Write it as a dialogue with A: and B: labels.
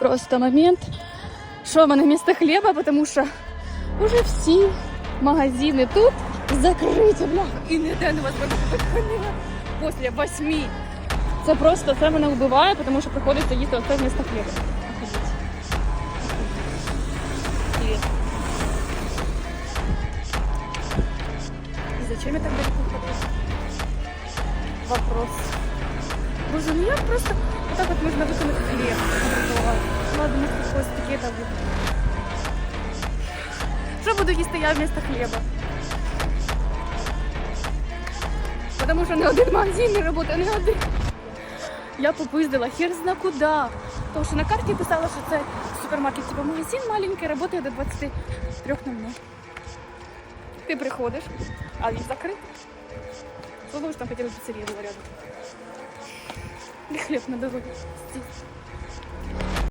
A: просто момент, що в мене місто хліба, тому що уже всі магазини тут закриті, бля. І ніде невозможно купити хліба після восьми. Це просто це мене вбиває, тому що приходиться їсти оце вмісто хліба. Офігеть. Привіт. И зачем я так далеко хожу? Вопрос. Боже, ну як просто вот так вот можно выкинуть хлеб. Ладно, таки это будет. Що буду їсти я вместо хліба? Потому що не один магазин не працює, не один. Я попиздила хер зна куди. Тому що на карті писала, що це супермаркет, типу магазин маленький, працює до 23.00. Ти приходиш, а він закритий. Слава, що там хотіли піцерію рядом. І хліб на дорозі. Здесь.